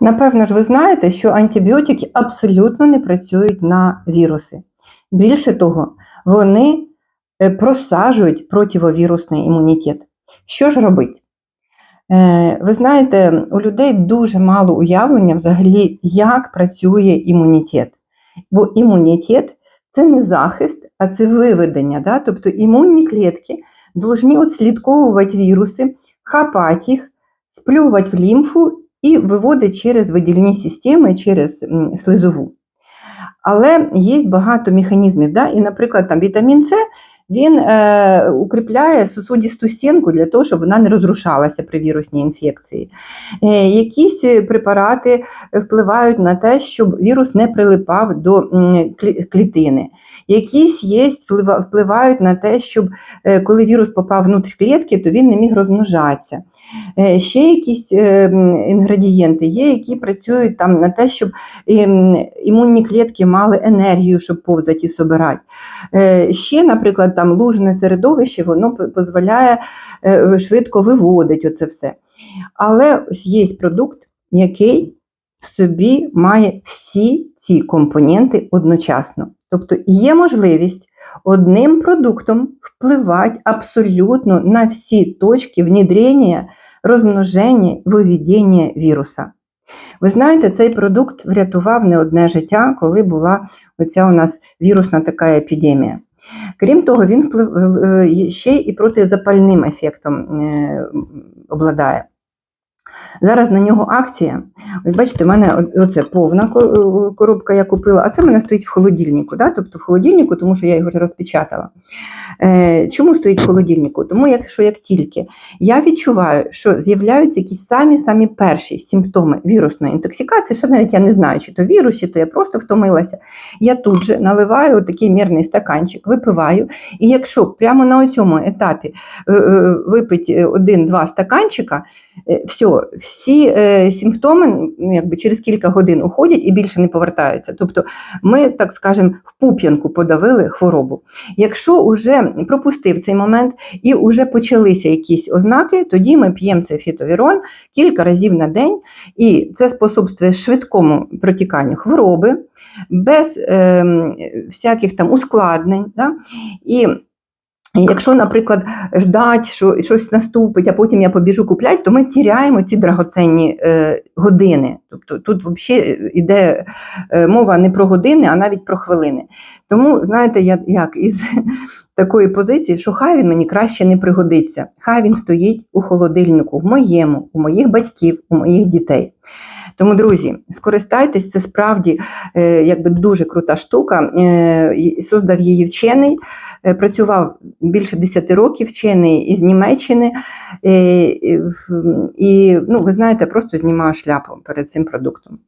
Напевно ж, ви знаєте, що антибіотики абсолютно не працюють на віруси. Більше того, вони е, просаджують противовірусний імунітет. Що ж робити? Е, Ви знаєте, у людей дуже мало уявлення взагалі, як працює імунітет. Бо імунітет це не захист, а це виведення. Да? Тобто імунні клітки повинні відслідковувати віруси, хапати їх, сплювати в лімфу і виводить через видільні системи, через слизову. Але є багато механізмів. Да? І, наприклад, там вітамін С він е, укріпляє сусудісту стінку для того, щоб вона не розрушалася при вірусній інфекції. Е, якісь е, препарати впливають на те, щоб вірус не прилипав до клітини. Якісь є, впливають на те, щоб е, коли вірус попав внутрі клітки, то він не міг розмножатися. Е, Ще якісь е, інгредієнти є, які працюють там на те, щоб ем, імунні клітки мали енергію, щоб повзати і собирати. Е, Ще, наприклад, там лужне середовище, воно дозволяє е, швидко виводити оце все. Але ось є продукт, який в собі має всі ці компоненти одночасно. Тобто є можливість одним продуктом впливати абсолютно на всі точки внедрення, розмноження, виведення віруса. Ви знаєте, цей продукт врятував не одне життя, коли була оця у нас вірусна така епідемія. Крім того, він е, ще і протизапальним ефектом е, обладає. Зараз на нього акція. Ось бачите, у мене оце повна коробка я купила, а це в мене стоїть в холодильнику. Да? Тобто в холодильнику, тому що я його вже розпечатала. Е, чому стоїть в холодильнику? Тому якщо як тільки я відчуваю, що з'являються якісь самі-самі перші симптоми вірусної інтоксикації, що навіть я не знаю, чи то вірус, чи то я просто втомилася, я тут же наливаю такий мірний стаканчик, випиваю. І якщо прямо на цьому етапі е, е, випити один-два стаканчика, е, все, всі е, симптоми ну, якби через кілька годин уходять і більше не повертаються. Тобто ми, так скажемо, в пуп'янку подавили хворобу. Якщо вже пропустив цей момент і вже почалися якісь ознаки, тоді ми п'ємо цей фітовірон кілька разів на день, і це способствує швидкому протіканню хвороби, без е, всяких там ускладнень. Да? І Якщо, наприклад, ждать, що щось наступить, а потім я побіжу купляти, то ми тіряємо ці драгоценні е, години. Тобто тут взагалі йде е, мова не про години, а навіть про хвилини. Тому, знаєте, я як із такої позиції, що хай він мені краще не пригодиться, хай він стоїть у холодильнику, в моєму, у моїх батьків, у моїх дітей. Тому, друзі, скористайтесь, це справді е, якби дуже крута штука. Е, создав її вчений, е, працював більше 10 років вчений із Німеччини. І ну, ви знаєте, просто знімаю шляпу перед цим продуктом.